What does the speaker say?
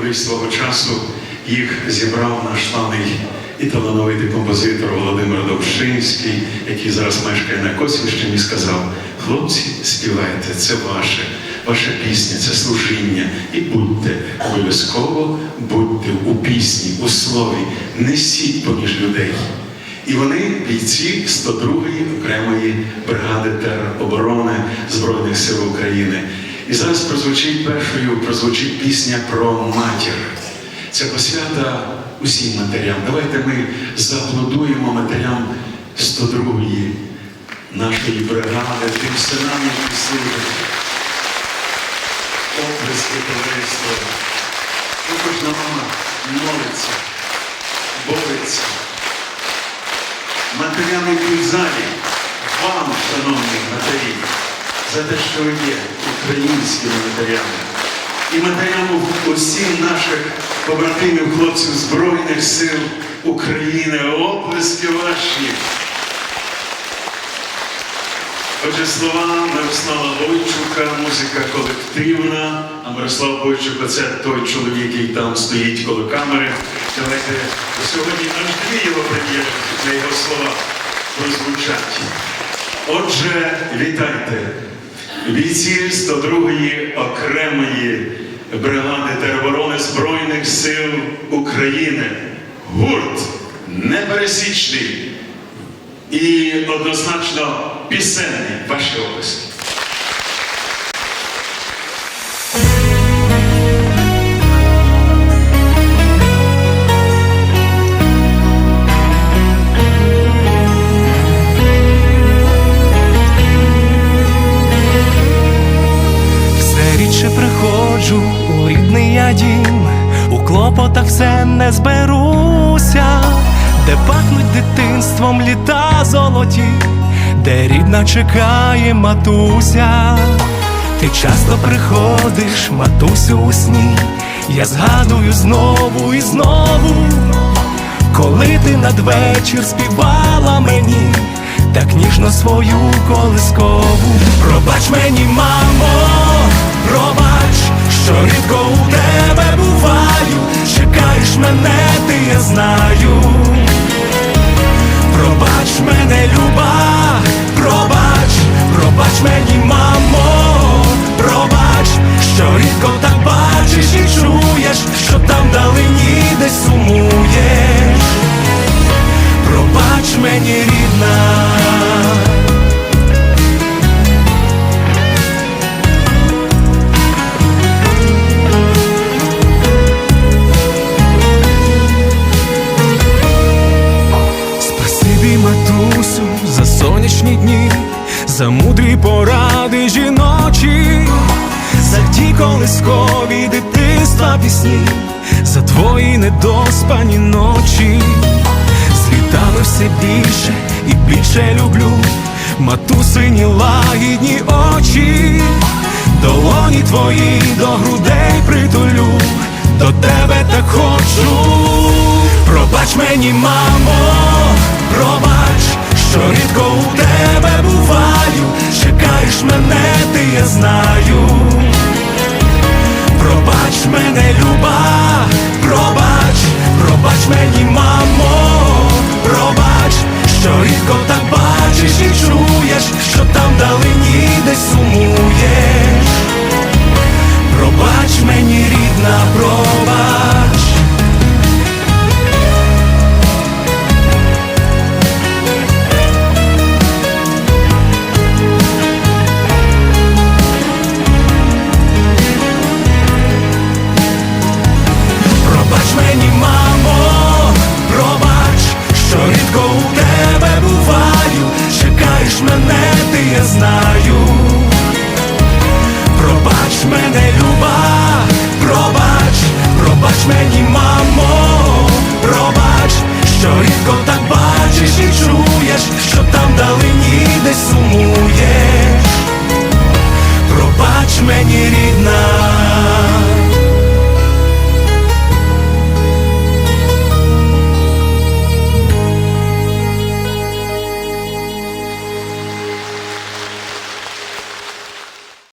колись свого часу їх зібрав наш славний і талановитий композитор Володимир Довшинський, який зараз мешкає на Косівщині, сказав: хлопці, співайте, це ваше, ваша пісня, це служіння. І будьте обов'язково, будьте у пісні, у слові, несіть поміж людей. І вони бійці 102-ї окремої бригади тероборони Збройних сил України. І зараз прозвучить першою, прозвучить пісня про матір. Це посвята усім матерям. Давайте ми зааплодуємо матерям 102-ї нашої бригади, тим синам, які служать. Оплески товариства. Кожна мама молиться, бореться. Матерям, які в залі, вам, шановні матері, за те, що ви є українськими матерями. І матерям усім наших побратимів, хлопців Збройних сил України. Оплески ваші. Отже, слова Мирослава Бойчука, музика колективна. А Мирослав Бойчук це той чоловік, який там стоїть коло камери. Давайте сьогодні аж дві його прем'єри на його слова прозвучать. Отже, вітайте. Бійці 102-ї окремої бригади тероборони Збройних сил України. Гурт непересічний і однозначно пісенний ваші області. Дім, у клопотах все не зберуся, де пахнуть дитинством літа золоті, де рідна чекає матуся. Ти часто приходиш, матусю, у сні, я згадую знову і знову, коли ти надвечір співала мені, так ніжно свою колискову. Пробач мені, мамо, пробач, що рідко у тебе мене, сонячні дні, за мудрі поради жіночі, за ті колискові дитинства пісні, за твої недоспані ночі. З все більше і більше люблю, матусині лагідні очі, долоні твої до грудей притулю, до тебе так хочу. Пробач мені, мамо, пробач, що рідко у тебе буваю, чекаєш мене, ти я знаю. Пробач мене, люба, пробач, пробач мені, мамо, пробач мені, мамо, пробач, що рідко так бачиш і чуєш, що там далині десь сумуєш. Пробач мені, рідна.